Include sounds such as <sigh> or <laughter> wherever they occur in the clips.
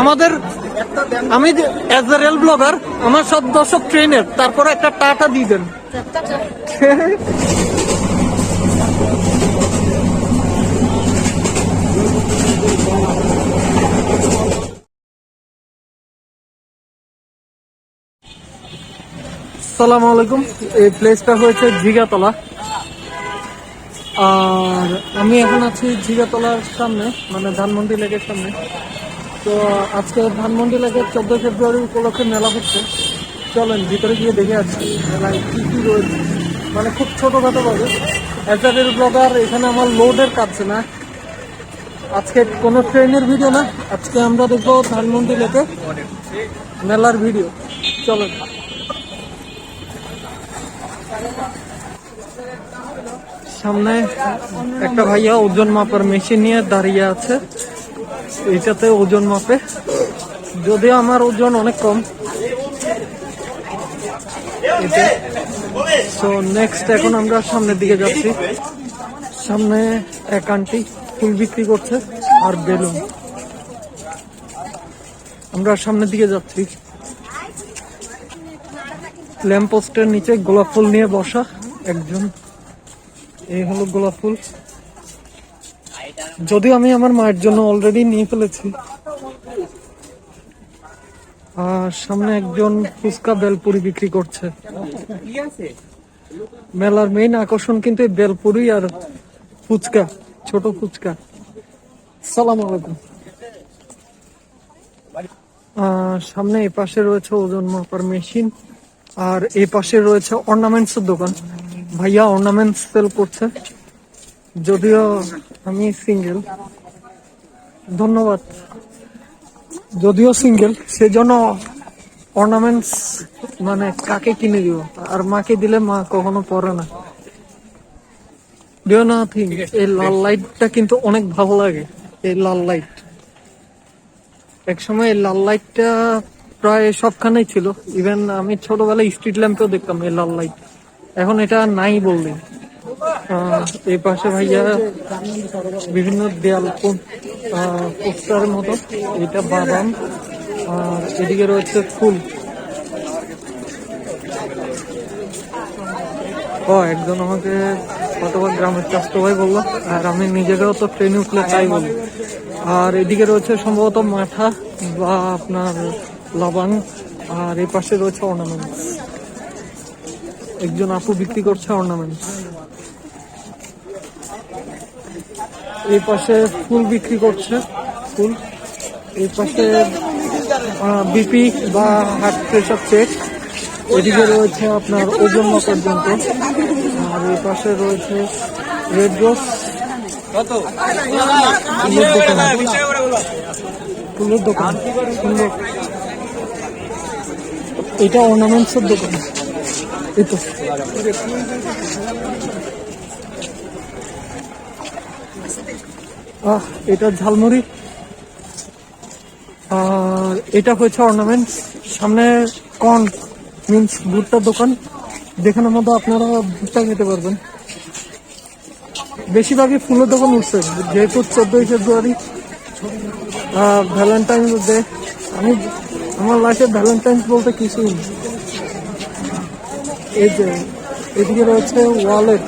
আমাদের, আমি as a rail blogger আমার সব দর্শক ট্রেনের তারপরে একটা টাটা দিয়ে দেন। সালাম আলাইকুম, এই প্লেসটা হয়েছে ঝিগাতলা। আর আমি এখন আছি ঝিগাতলার সামনে মানে ধানমন্ডি লেকের সামনে। তো আজকে ধানমন্ডি লেকের চোদ্দ ফেব্রুয়ারি উপলক্ষে মেলা হচ্ছে। চলেন, ভিতরে গিয়ে দেখে আসছি মেলায় কি কি রয়েছে। মানে খুব ছোটখাটো ভাবে এজারের ব্লগার, এখানে আমার লোডের কাজ না। আজকে কোনো ট্রেনের ভিডিও না, আজকে আমরা দেখব ধানমন্ডি লেকে মেলার ভিডিও। চলেন। সামনে একটা ভাইয়া ওজন মাপার মেশিন নিয়ে দাঁড়িয়ে আছে। এইটাতে ওজন মাপে। যদিও আমার ওজন অনেক কম। তো নেক্সট এখন আমরা সামনের দিকে যাচ্ছি। সামনে এক আন্টি ফুল বিক্রি করছে আর বেলুন। আমরা সামনের দিকে যাচ্ছি। ল্যাম্প পোস্টের নিচে গোলাপ ফুল নিয়ে বসা একজন। এই হলো গোলাপ ফুল। যদিও আমি আমার মায়ের জন্য অলরেডি নিয়ে ফেলেছি। আর সামনে একজন ফুচকা বেলপুরি বিক্রি করছে। মেলার মেইন আকর্ষণ কিন্তু বেলপুরি আর ফুচকা, ছোট ফুচকা। সালাম আলাইকুম। সামনে এই পাশে রয়েছে ওজন মাপার মেশিন। আর এই পাশে রয়েছে অর্নামেন্টস এর দোকান। ভাইয়া অর্নামেন্টস সেল করছে। যদিও আমি সিঙ্গেল ধন্যবাদ। যদিও সিঙ্গেল সেজন্য অর্নামেন্টস মানে কাকে কিনে দিব? আর মাকে দিলে মা কখনো পরে না। ডিও নাথিং এই লাল লাইটটা কিন্তু অনেক ভালো লাগে এই লাল লাইট একসময় এই লাল লাইটটা প্রায় সবখানেই ছিল। ইভেন আমি ছোটবেলায় স্ট্রিট ল্যাম্পেও দেখতাম এই লাল লাইট এখন এটা নাই বললে আহ, এই পাশে ভাইয়া বিভিন্ন দেয়াল পোস্টারের মতো এটা বাদাম, আর এদিকে রয়েছে ফুল। ও, একজন আমাকে কতবার গ্রামের চাষতো ভাই বলল, আর আমি নিজেকেও তো ট্রেনে উঠলে তাই বলি। আর এদিকে রয়েছে সম্ভবত মাঠা বা আপনার লবাং আর এই পাশে রয়েছে অর্নামেন্টস একজন আপু বিক্রি করছে অর্নামেন্টস এই পাশে ফুল বিক্রি করছে, ফুল। এই পাশে বিপি বা হার্ট প্রেশার চেক এদিকে রয়েছে আপনার ওজন মাপার যন্ত্র আর এই পাশে রয়েছে রেড রোস ফুলের দোকান। ফুলের দোকান। সুন্দর। এটা অর্নামেন্টস এর দোকান। এই তো। আহ, এটা ঝালমুড়ি। আর এটা হচ্ছে অর্নামেন্টস সামনে কর্ন মিন্স ভুট্টার দোকান। যেখানের মধ্যে আপনারা ভুট্টা খেতে পারবেন। বেশিরভাগই ফুলের দোকান উঠছে। যেহেতু চোদ্দই ফেব্রুয়ারি ভ্যালেন্টাইন্স ডে আমি, আমার লাইফে ভ্যালেন্টাইন্স বলতে কিছুই এই যে, এদিকে রয়েছে ওয়ালেট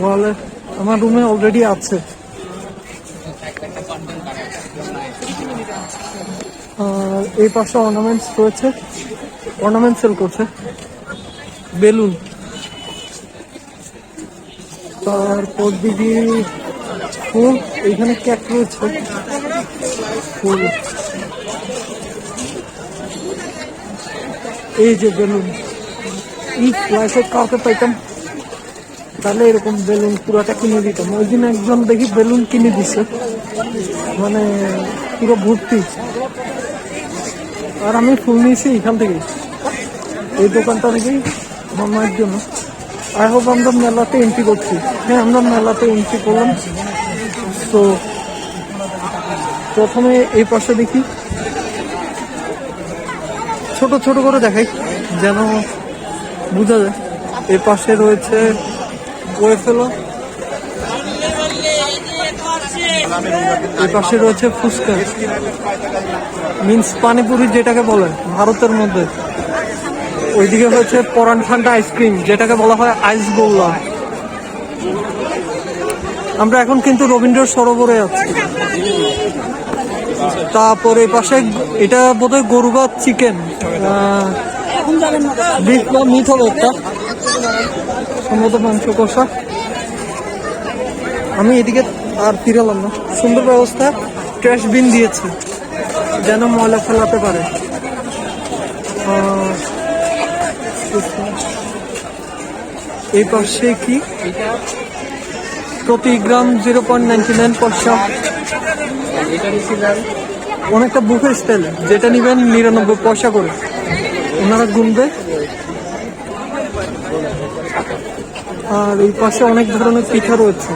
ওয়ালেট আমার রুমে অলরেডি আছে। আর এই পাশে অর্নামেন্টস রয়েছে। অর্নামেন্ট সেল করছে। বেলুন। তারপর দিদি ফুল, এইখানে ক্যাট রয়েছে। ফুল। এই যে বেলুন। ইফ লাইফে কাউকে পাইতাম, তাহলে এরকম বেলুন পুরাটা কিনে দিতাম। ওই দিন একজন দেখি বেলুন কিনে দিছে মানে পুরো ভর্তি। আর আমি ফুল নিয়েছি এখান থেকে। এই দোকানটা থেকেই আমার মায়ের জন্য। আই হোপ আমরা মেলাতে এন্ট্রি করছি। হ্যাঁ আমরা মেলাতে এন্ট্রি করলাম। তো প্রথমে এই পাশে দেখি। ছোট ছোট করে দেখাই, যেন বোঝা যায়। এই পাশে রয়েছে ওয়েফেলো এই পাশে রয়েছে ফুচকা। মিন্স পানিপুরি যেটাকে বলে ভারতের মধ্যে। ওইদিকে হচ্ছে পরান ঠান্ডা আইসক্রিম যেটাকে বলা হয় আইস গোল্লা। আমরা এখন কিন্তু রবীন্দ্র সরোবরে আছি। তারপর পাশে, এটা বোধহয় গরু বা চিকেন বিফ বা সম্ভবত মাংস কষা। আমি এদিকে আর ফিরালাম না। সুন্দর ব্যবস্থা। ট্র্যাশ বিন দিয়েছে। যেন ময়লা ফেলাতে পারে। এই পাশে কি? প্রতি gram zero point ninety nine পয়সা। অনেকটা বুফে স্টাইল যেটা নিবেন নিরানব্বই পয়সা করে। ওনারা গুনবে। আর এই পাশে অনেক ধরনের পিঠা রয়েছে।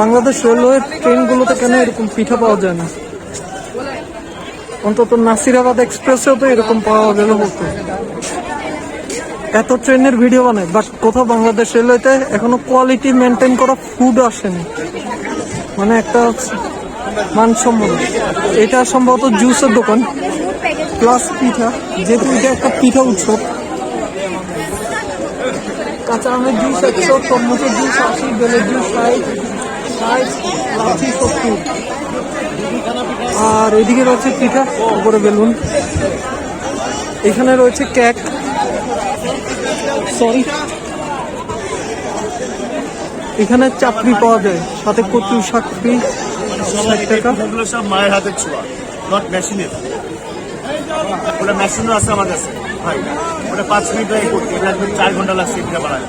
বাংলাদেশ রেলওয়ে ট্রেনগুলোতে কেন এরকম পিঠা পাওয়া যায় না? অন্তত নাসিরাবাদ এক্সপ্রেসেও তো এরকম পাওয়া গেলে হতো এত ট্রেনের ভিডিও বানায়, বাট কোথাও বাংলাদেশ রেলওয়েতে এখনও কোয়ালিটি মেনটেন করা ফুড আসেনি। মানে একটা মানসম্মত। এটা সম্ভবত জুসের দোকান। প্লাস পিঠা, যেহেতু এটা একটা পিঠা উৎসব। কাঁচা আমের জুস একশো টমেটোর জুস আশি, বেলের জুস ষাট ষাট লাচি সত্তর। আর এদিকে রয়েছে পিঠা, উপরে বেলুন। এখানে রয়েছে কেক সরি এখানে চাপড়ি পাওয়া যায়, সাথে কচু শাক ষাট টাকা। সব মায়ের হাতের ছোঁয়া নট মেশিনের ওটা মেশিনও আছে আমার কাছে। ভাই ওটা পাঁচ মিনিট লাগে করতে। এটা একদম চার ঘণ্টা লাগছে এটা বানায়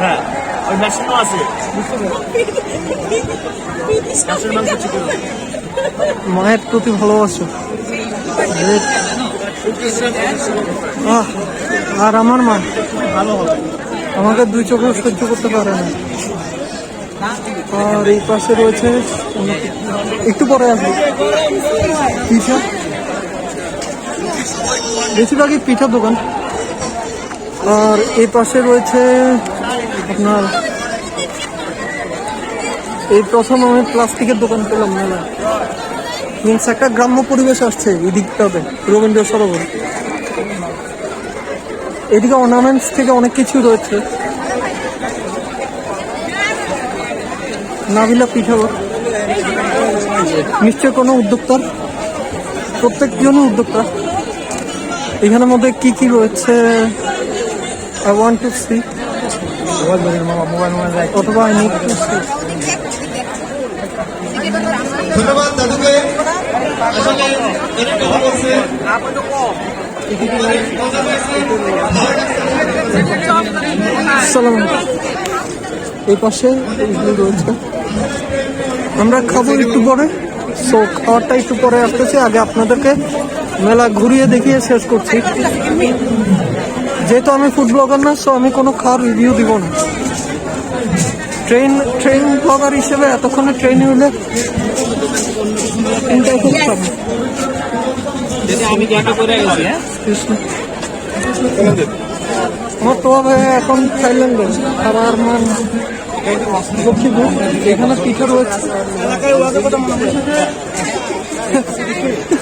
হ্যাঁ। ওই মেশিনও আছে। মায়ের প্রতি ভালোবাসো. আর আমার মা? ভালো হবে আমাকে দুই চোখে সহ্য করতে পারে না। আর এই পাশে রয়েছে একটু পরে আসবে। পিঠা বেশিরভাগই পিঠা দোকান। আর এই পাশে রয়েছে আপনার, এই প্রথম আমি প্লাস্টিকের দোকান পেলাম মেলা মিনস একটা গ্রাম্য পরিবেশ আসছে এই দিকটাতে রবীন্দ্র সরোবর। এদিকে অর্নামেন্টস থেকে অনেক কিছু রয়েছে। নাবিলা পিঠাগর নিশ্চয় কোনো উদ্যোক্তার, প্রত্যেকজনই উদ্যোক্তা। এখানের মধ্যে কি কি রয়েছে? আই ওয়ান্ট টু সি অথবা আই নিড টু সি ধন্যবাদ দাদুকে। সালাম। এই পাশে রয়েছে। আমরা খাব একটু পরে। সো খাওয়ারটা একটু পরে আসতেছি। আগে আপনাদেরকে মেলা ঘুরিয়ে দেখিয়ে শেষ করছি। যেহেতু আমি ফুড ব্লগার না সো আমি কোনো খাওয়ার রিভিউ দিব না। ট্রেন ট্রেন ব্লগার হিসেবে এতক্ষণে ট্রেন গেছি হ্যাঁ? আমার তো ভাই এখন থাইল্যান্ডে আর আর মান লক্ষ্মীপুর এখানে পিঠা রয়েছে। <laughs>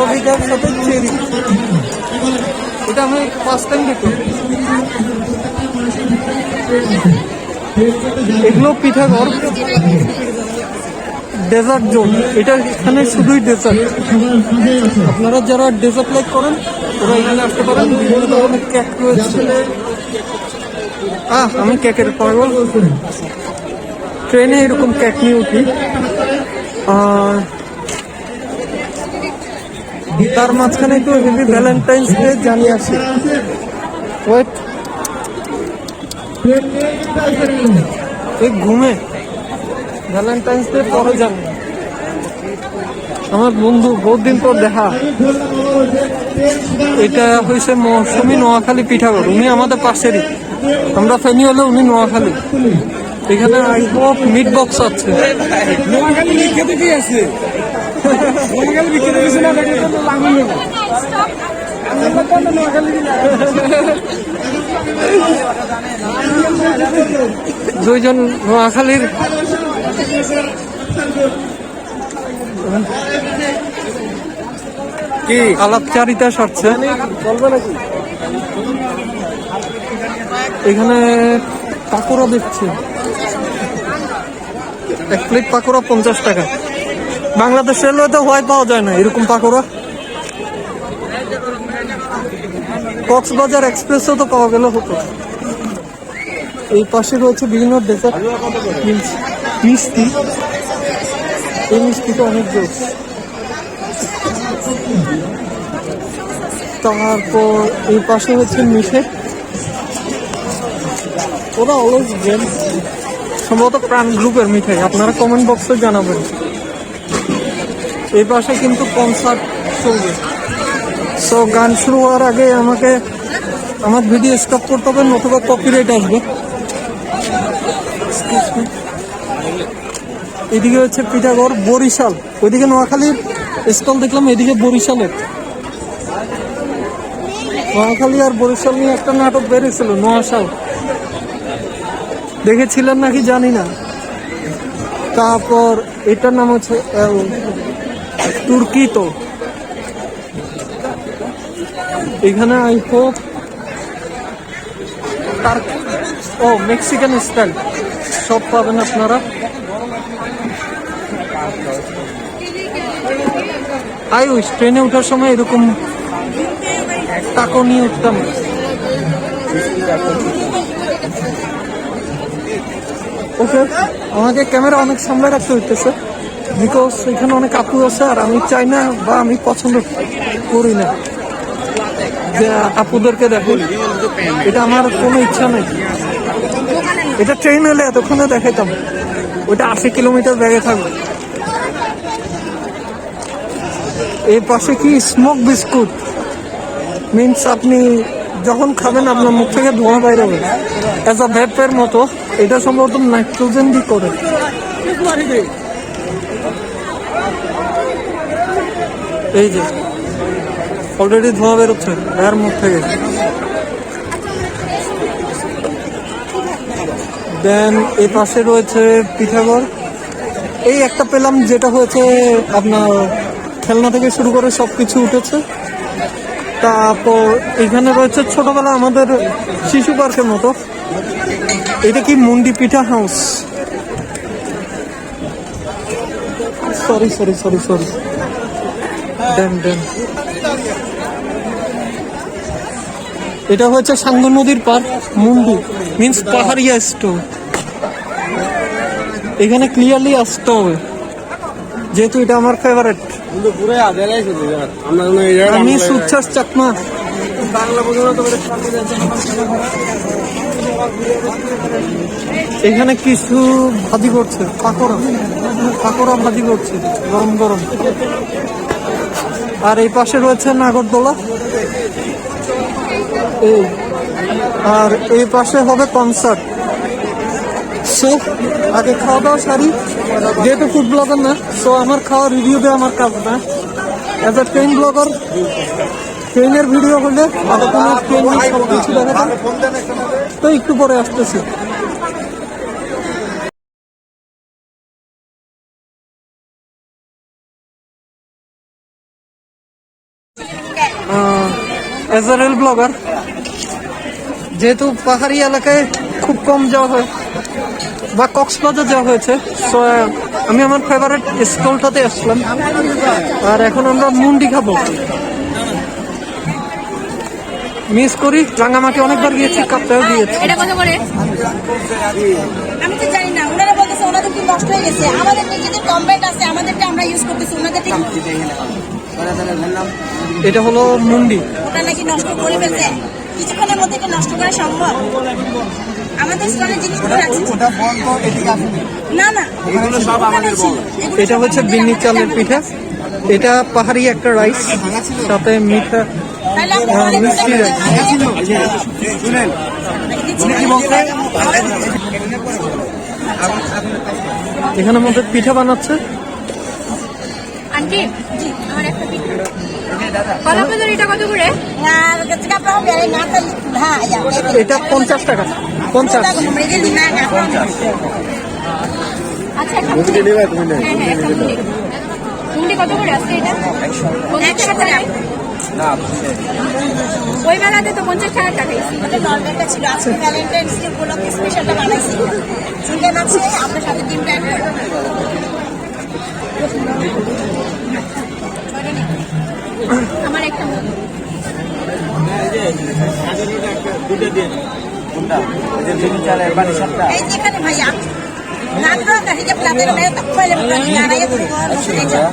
ভালো সাথে চেরি এটা আমি ফার্স্ট টাইম দেখলাম। এগুলো পিঠা ঘর ডেজার্ট জোন এটা এখানে শুধুই ডেজার্ট আপনারা যারা ডেজার্ট লাইক করেন, ওরা এখানে আসতে পারেন। বিভিন্ন ধরনের কেক রয়েছে। আহ, আমি কেকের পাগল। ট্রেনে এরকম কেক নিয়ে উঠি। আর তার মাঝখানে তো হেভি ভ্যালেন্টাইন্স ডে জানিয়ে আসি ওয়েট এই ঘুমে। ভ্যালেন্টাইন্স ডে পরে জানি। আমার বন্ধু, বহুত দিন পর দেখা। এটা হয়েছে মৌসুমী নোয়াখালী পিঠাগড়। উনি আমাদের পাশেরই। আমরা ফেনি হলে উনি নোয়াখালী। এখানে মিট বক্স আছে। নোয়াখালী আছে? নোয়াখালী না তো লাভ হইল দুইজন নোয়াখালীর কি? আলাপচারিতা সারছে। এখানে পাকোড়া দেখছি। এক প্লেট পাকোড়া পঞ্চাশ টাকা। বাংলাদেশে এলে তো হয় পাওয়া যায় না, এরকম পাকোড়া। কক্সবাজার এক্সপ্রেসও তো পাওয়া গেল হতো। এই পাশে রয়েছে বিভিন্ন ডেজার্ট মিষ্টি। এই মিষ্টিটা অনেক জোস তারপর এই পাশে হচ্ছে মিঠে। ওরা অলওয়েজ গেম সম্ভবত প্রাণ গ্রুপের মিঠাই আপনারা কমেন্ট বক্সে জানাবেন। এই পাশে কিন্তু কনসার্ট চলবে। সো গান শুরু হওয়ার আগে আমাকে আমার ভিডিও স্টপ করতে হবে, নতুবা কপিরাইট আসবে। এদিকে হচ্ছে পিঠাগড়, বরিশাল। ওইদিকে নোয়াখালীর স্টল দেখলাম, এদিকে বরিশালের। নোয়াখালী আর বরিশাল নিয়ে একটা নাটক বেরিয়েছিল, নোয়াশাল। দেখেছিলেন নাকি জানি না। তারপর এটার নাম হচ্ছে তুর্কি তো এখানে আই হোপ তার ও, মেক্সিকান স্টাইল। সব পাবেন আপনারা। আই, ওই ট্রেনে ওঠার সময় এরকম টাকো নিয়ে উঠতাম। ওকে, আমাকে ক্যামেরা অনেক সামনে রাখতে হইতেছে। বিকজ এখানে অনেক আপু আছে আর আমি চাই না বা আমি পছন্দ করি না। যে আপুদেরকে দেখো এটা আমার কোনো ইচ্ছা নেই। এটা ট্রেন হলে এতক্ষণে দেখাইতাম। ওইটা আশি কিলোমিটার ব্যাগে থাকবে। এই পাশে কি স্মোক বিস্কুট মিনস আপনি যখন খাবেন, আপনার মুখ থেকে ধোঁয়া বাইরে হবে। অ্যাজ আ ভ্যাপের মতো, এটা সম্ভবত নাইট্রোজেন দিয়ে করে। এই যে অলরেডি ধোঁয়া বেরোচ্ছে এর মুখ থেকে। দেন এই পাশে রয়েছে পিঠাগড়। এই একটা পেলাম যেটা হয়েছে আপনার খেলনা থেকে শুরু করে সব কিছু উঠেছে। তারপর এখানে রয়েছে ছোটবেলা আমাদের শিশু পার্কের মতো। এটা কি মুন্ডি পিঠা house? Sorry sorry sorry sorry এটা হচ্ছে সাঙ্গ নদীর পার মুন্ডু। মিন্স পাহাড়িয়া স্টোর এখানে ক্লিয়ারলি আসতে হবে। যেহেতু এটা আমার ফেভারেট আমি সুচ্ছ্বাস চাকমা। এখানে কিছু ভাজি করছে পাকোড়া। পাকোড়া ভাজি করছে গরম গরম। আর এই পাশে রয়েছে নাগরদোলা। আর এই পাশে হবে কনসার্ট। সো আগে খাওয়া দাওয়া সারি। যেহেতু ফুড ব্লগার না সো আমার খাওয়া রিভিউ দেওয়া আমার কাজ না। অ্যাজ এ ট্রেন ব্লগার ট্রেনের ভিডিও হলে আগে কোনো ট্রেন কিছু দেখাতাম তো একটু পরে আসতেছি। এজ এ রেল ব্লগার যেহেতু পাহাড়ি এলাকায় খুব কম যাওয়া হয় বা কক্সবাজার যাওয়া হয়েছে সো আমি আমার ফেভারিট স্টলটাতে আসলাম। আর এখন আমরা মুন্ডি খাব। মিস করি রাঙামাটি অনেকবার গিয়েছি কাপটাও গিয়েছি। এটা কথা বলে আমি তো জানি না ওনারা বলতেছে ওনাদের কি নষ্ট হয়ে গেছে। আমাদের নিজেদের কম্বাইন্ড আছে আমাদেরটা আমরা ইউজ করতেছি ওনাদের এটা হলো মুন্ডি। ওটা নাকি নষ্ট করে ফেলছে। কিছুক্ষণের মধ্যে এটা নষ্ট করা সম্ভব? আমাদের স্টলের জিনিসগুলো আছে। ওটা বন্ধ এদিকে আসেনি। না না এগুলো সব আমাদের বল এটা হচ্ছে বিন্নি চালের পিঠা। এটা পাহাড়ি একটা রাইস সাথে মিঠা মিষ্টি? শুনেন। এখানে মধ্যে পিঠা বানাচ্ছে। আন্টি আমার একটা পিঠা। কলা কচুরিটা কত করে? এটা পঞ্চাশ টাকা। পঞ্চাশ। আচ্ছা একটা মুড়ি হ্যাঁ হ্যাঁ কত করে আসছে এটা? পঞ্চাশ টাকা ওই মেলাতে তো পঞ্চাশ টাকা আমাদের নর্মালটা ছিল আজকে ভ্যালেন্টাইন্স ডে উপলক্ষে স্পেশালটা বানাইছি। চিকেন আছে আপনার সাথে এই যেখানে ভাইয়া Nandro kasi dia pelatih na tak pala pelatih na ya kung ano siya dyan.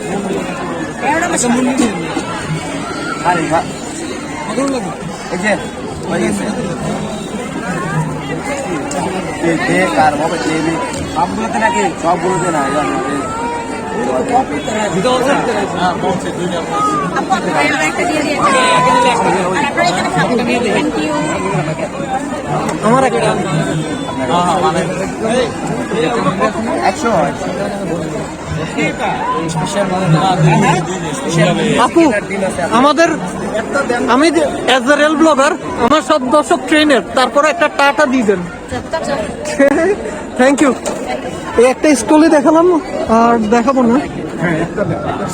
Pero naman siya. সবগুলোতে নাকি সবগুলোতে না Apa? আমার একটা দিয়ে দিয়ে Anak pernah আমার একটা একশো আপু আমাদের আমি অ্যাজ এ রেল ব্লগার আমার সব দর্শক ট্রেনের তারপরে একটা টাটা দিয়ে দেন। থ্যাংক ইউ <laughs> একটা স্টলে দেখালাম, আর দেখাবো না।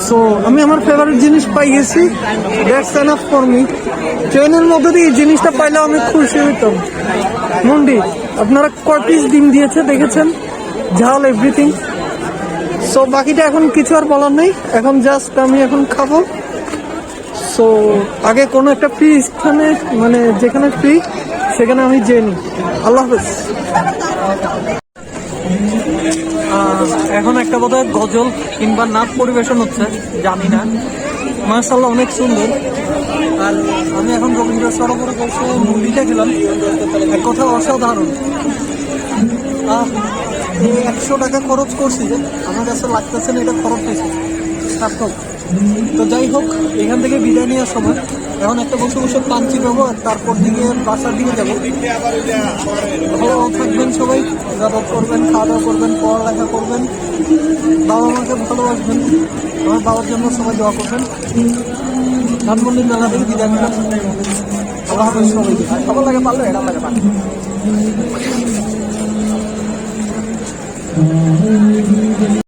সো আমি আমার ফেভারিট জিনিস পাই গেছি দ্যাটস এনাফ ফর মি ট্রেনের মধ্যে দিয়ে জিনিসটা পাইলে আমি খুশি হইতাম। মন্ডি, আপনারা কয় পিস ডিম দিয়েছে, দেখেছেন? ঝাল এভরিথিং সো বাকিটা এখন কিছু আর বলার নেই। এখন জাস্ট আমি এখন খাব। সো আগে কোনো একটা ফ্রি স্থানে মানে যেখানে ফ্রি সেখানে আমি যেয়ে নিই। আল্লাহ হাফেজ। এখন একটা বোধহয় গজল কিংবা নাচ পরিবেশন হচ্ছে, জানি না। মার্শাল্লাহ অনেক সুন্দর। আর আমি এখন রবীন্দ্র সরোবরে বসে মুন্ডিটা গেলাম এক কথা অসাধারণ। একশো টাকা খরচ করছি আমার কাছে লাগতেছে না, এটা খরচ হয়েছে। সার্থক। তো যাই হোক, এখান থেকে বিদায় নেওয়ার সময় এখন একটা বসে বসে পাঞ্চি পাবো আর তারপর দিকে বাসার দিকে যাব। ভালো থাকবেন সবাই ইবাদত করবেন খাওয়া দাওয়া করবেন, পড়ালেখা করবেন। বাবা মাকে ভালোবাসবেন। আমার বাবার জন্য সবাই দোয়া করবেন। ধানমন্ডি মেলা থেকে বিদায় নিলাম। আল্লাহ হাফেজ সবাইকে। সবার লাগে পারল এটা লাগে পারল।